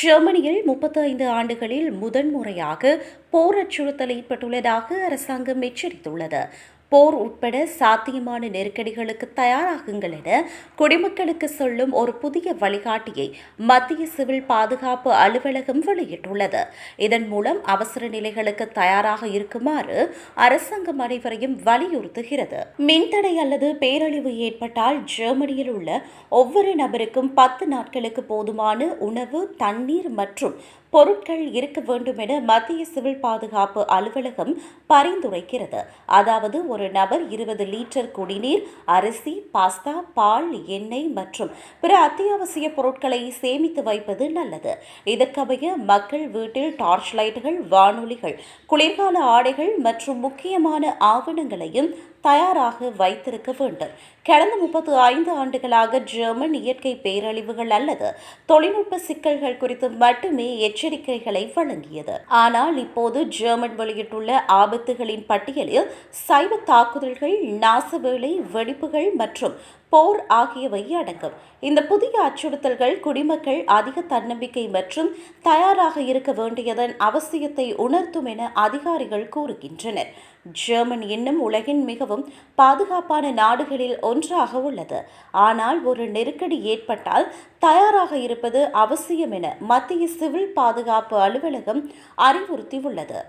ஜெர்மனியில் முப்பத்தி ஐந்து ஆண்டுகளில் முதன்முறையாக போர் அச்சுறுத்தல் ஏற்பட்டுள்ளதாக அரசாங்கம் எச்சரித்துள்ளது. போர் உட்பட சாத்தியமான நெருக்கடிகளுக்கு தயாராகுங்கள் என குடிமக்களுக்கு சொல்லும் ஒரு புதிய வழிகாட்டியை மத்திய சிவில் பாதுகாப்பு அலுவலகம் வெளியிட்டுள்ளது. இதன் மூலம் அவசர நிலைகளுக்கு தயாராக இருக்குமாறு அரசாங்கம் அனைவரையும் வலியுறுத்துகிறது. மின்தடை அல்லது பேரழிவு ஏற்பட்டால் ஜெர்மனியில் உள்ள ஒவ்வொரு நபருக்கும் பத்து நாட்களுக்கு போதுமான உணவு தண்ணீர் மற்றும் பொருட்கள் இருக்க வேண்டும் என மத்திய சிவில் பாதுகாப்பு அலுவலகம் பரிந்துரைக்கிறது. அதாவது ஒரு நபர் இருபது லிட்டர் குடிநீர் அரிசி பாஸ்தா பால் எண்ணெய் மற்றும் பிற அத்தியாவசிய பொருட்களை சேமித்து வைப்பது நல்லது. இதற்கமைய மக்கள் வீட்டில் டார்ச் லைட்டுகள் வானொலிகள் குளிர்கால ஆடைகள் மற்றும் முக்கியமான ஆவணங்களையும் தயாராக வைத்திருக்க வேண்டும். கடந்த முப்பத்து ஐந்து ஆண்டுகளாக ஜெர்மன் இயற்கை பேரழிவுகள் அல்லது தொழில்நுட்ப சிக்கல்கள் குறித்து மட்டுமே எச்சரிக்கைகளை வழங்கியது. ஆனால் இப்போது ஜெர்மன் வெளியிட்டுள்ள ஆபத்துகளின் பட்டியலில் சைவ தாக்குதல்கள் நாசவேலை வெடிப்புகள் மற்றும் போர் ஆகியவை அடங்கும். இந்த புதிய அச்சுறுத்தல்கள் குடிமக்கள் அதிக தன்னம்பிக்கை மற்றும் தயாராக இருக்க வேண்டியதன் அவசியத்தை உணர்த்தும் என அதிகாரிகள் கூறுகின்றனர். ஜெர்மன் இன்னும் உலகின் மிகவும் பாதுகாப்பான நாடுகளில் ஒன்றாக உள்ளது. ஆனால் ஒரு நெருக்கடி ஏற்பட்டால் தயாராக இருப்பது அவசியம் என மத்திய சிவில் பாதுகாப்பு அலுவலகம் அறிவுறுத்தியுள்ளது.